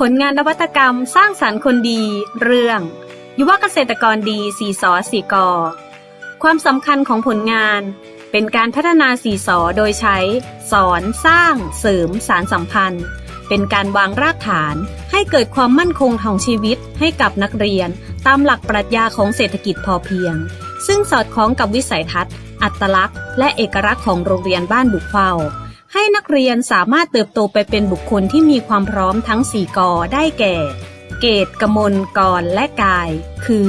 ผลงานนวัตกรรมสร้างสรรค์คนดี เรื่อง ยุวเกษตรกรดีสีสอสีกอ ความสำคัญของผลงาน เป็นการพัฒนาสีสอโดยใช้ สอนสร้าง เสริมสารสัมพันธ์ เป็นการวางรากฐานให้เกิดความมั่นคงของชีวิตให้กับนักเรียน ตามหลักปรัชญาของเศรษฐกิจพอเพียง ซึ่งสอดคล้องกับวิสัยทัศน์ อัตลักษณ์ และเอกลักษณ์ของโรงเรียนบ้านบุกเฝ้า ให้นักเรียนสามารถเติบโตไปเป็นบุคคลที่มีความพร้อมทั้ง 4 กอได้แก่ เกตกมลกรและกาย คือ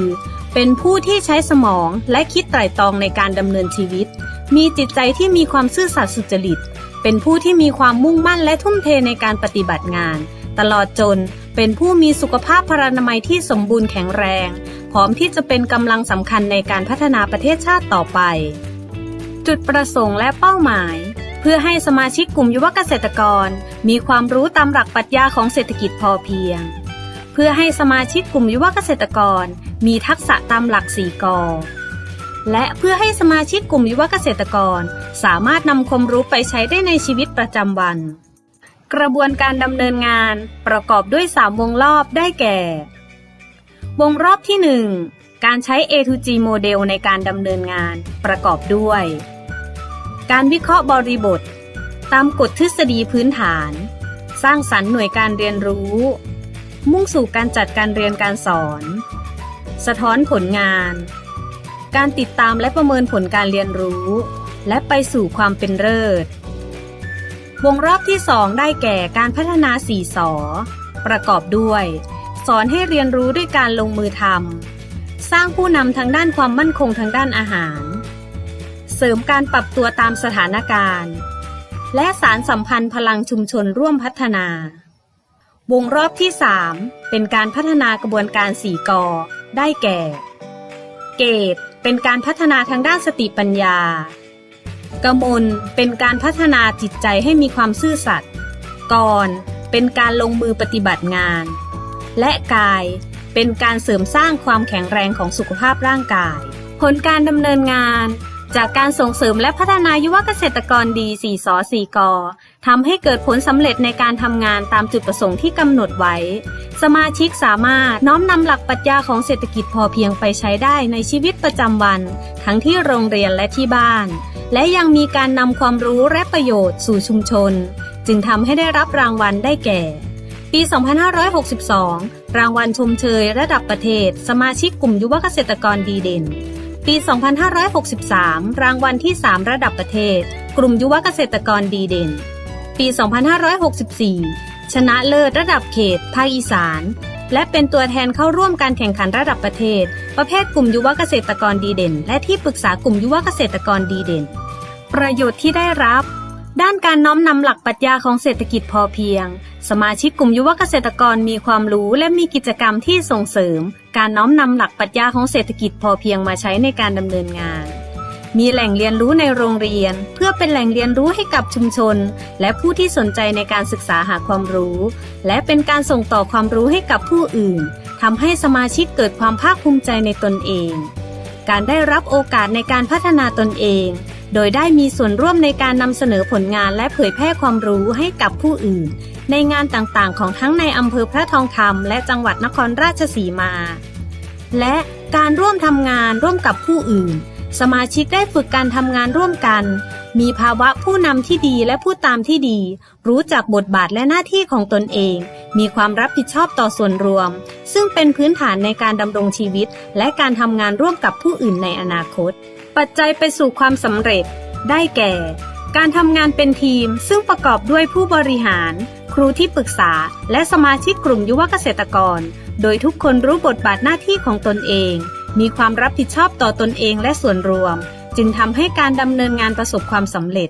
เป็นผู้ที่ใช้สมองและคิดไตร่ตรองในการดำเนินชีวิต มีจิตใจที่มีความซื่อสัตย์สุจริต เป็นผู้ที่มีความมุ่งมั่นและทุ่มเทในการปฏิบัติงาน ตลอดจนเป็นผู้มีสุขภาพพรรณนามัยที่สมบูรณ์แข็งแรง พร้อมที่จะเป็นกำลังสำคัญในการพัฒนาประเทศชาติต่อไป จุดประสงค์และเป้าหมาย พื่อให้สมาชิกกลุ่มยุวเกษตรกร มีความรู้ตามหลักปรัชญาของเศรษฐกิจพอเพียง เพื่อให้สมาชิกกลุ่มยุวเกษตรกร มีทักษะตามหลักสี่กอและเพื่อให้สมาชิกกลุ่มยุวเกษตรกร สามารถนำความรู้ไปใช้ได้ในชีวิตประจำวัน กระบวนการดำเนินงานประกอบด้วย3วงรอบได้แก่ วงรอบที่ 1 การใช้ A to G โมเดลในการดำเนินงานประกอบด้วย การวิเคราะห์บริบท ตามกฎทฤษฎีพื้นฐาน สร้างสรรค์หน่วยการเรียนรู้ มุ่งสู่การจัดการเรียนการสอน สะท้อนผลงาน การติดตามและประเมินผลการเรียนรู้ และไปสู่ความเป็นเลิศวงรอบที่ 2 ได้แก่การพัฒนาสีสอประกอบด้วย สอนให้เรียนรู้ด้วยการลงมือทำสร้างผู้นำทางด้านความมั่นคงทางด้านอาหาร เสริมการปรับตัวตามสถานการณ์ และสารสัมพันธ์พลังชุมชนร่วมพัฒนา วงรอบที่ 3 เป็นการพัฒนากระบวนการสี่กอได้แก่ เกตเป็นการพัฒนาทางด้านสติปัญญากมลเป็นการพัฒนาจิตใจให้มีความซื่อสัตย์กรเป็นการลงมือปฏิบัติงาน และกายเป็นการเสริมสร้างความแข็งแรงของสุขภาพร่างกาย ผลการดำเนินงาน จากการส่งเสริมและพัฒนายุวเกษตรกรดี4สอ4กอทำให้เกิดผลสำเร็จในการทำงานตามจุดประสงค์ที่กำหนดไว้ สมาชิกสามารถน้อมนำหลักปรัชญาของเศรษฐกิจพอเพียงไปใช้ได้ในชีวิตประจำวัน ทั้งที่โรงเรียนและที่บ้าน และยังมีการนำความรู้และประโยชน์สู่ชุมชน จึงทำให้ได้รับรางวัลได้แก่ ปี 2562 รางวัลชมเชยระดับประเทศ สมาชิกกลุ่มยุวเกษตรกรดีเด่น ปี 2563 รางวัลที่ 3 ระดับประเทศ กลุ่มยุวเกษตรกรดีเด่น ปี 2564 ชนะเลิศระดับเขต ภาคอีสาน และเป็นตัวแทนเข้าร่วมการแข่งขันระดับประเทศ ประเภทกลุ่มยุวเกษตรกรดีเด่น และที่ปรึกษากลุ่มยุวเกษตรกรดีเด่น ประโยชน์ที่ได้รับ ด้านการน้อมนำหลักปรัชญาของเศรษฐกิจพอเพียง สมาชิกกลุ่มยุวเกษตรกรมีความรู้และมีกิจกรรมที่ส่งเสริม การน้อมนำหลักปรัชญาของเศรษฐกิจพอเพียงมาใช้ในการดำเนินงาน มีแหล่งเรียนรู้ในโรงเรียน เพื่อเป็นแหล่งเรียนรู้ให้กับชุมชน และผู้ที่สนใจในการศึกษาหาความรู้ และเป็นการส่งต่อความรู้ให้กับผู้อื่นทำให้สมาชิกเกิดความภาคภูมิใจในตนเอง การได้รับโอกาสในการพัฒนาตนเอง โดยได้มีส่วนร่วมในการนำเสนอผลงานและเผยแพร่ความรู้ให้กับผู้อื่น ในงานต่างๆ ของทั้งในอำเภอพระทองคำและจังหวัดนครราชสีมา และการร่วมทำงานร่วมกับผู้อื่น สมาชิกได้ฝึกการทำงานร่วมกัน มีภาวะผู้นำที่ดีและผู้ตามที่ดี รู้จักบทบาทและหน้าที่ของตนเอง มีความรับผิดชอบต่อส่วนรวม ซึ่งเป็นพื้นฐานในการดำรงชีวิต และการทำงานร่วมกับผู้อื่นในอนาคต ปัจจัยไปสู่ความสำเร็จ ได้แก่ การทำงานเป็นทีม ซึ่งประกอบด้วยผู้บริหาร ครูที่ปรึกษา และสมาชิกกลุ่มยุวเกษตรกร โดยทุกคนรู้บทบาทหน้าที่ของตนเอง มีความรับผิดชอบต่อตนเองและส่วนรวม จึงทำให้การดำเนินงานประสบความสำเร็จ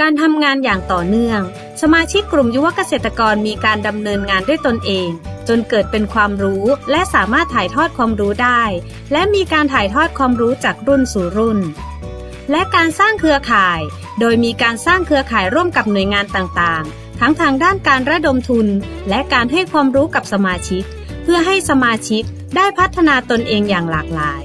การทำงานอย่างต่อเนื่อง สมาชิกกลุ่มยุวเกษตรกรมีการดำเนินงานด้วยตนเอง จนเกิดเป็นความรู้และสามารถถ่ายทอดความรู้ได้ และมีการถ่ายทอดความรู้จากรุ่นสู่รุ่น และการสร้างเครือข่าย โดยมีการสร้างเครือข่ายร่วมกับหน่วยงานต่างๆ ทั้งทางด้านการระดมทุน และการให้ความรู้กับสมาชิก เพื่อให้สมาชิกได้พัฒนาตนเองอย่างหลากหลาย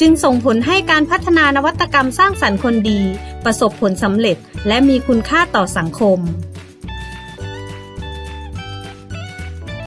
จึงส่งผลให้การพัฒนานวัตกรรมสร้างสรรค์คนดี ประสบผลสำเร็จและมีคุณค่าต่อสังคม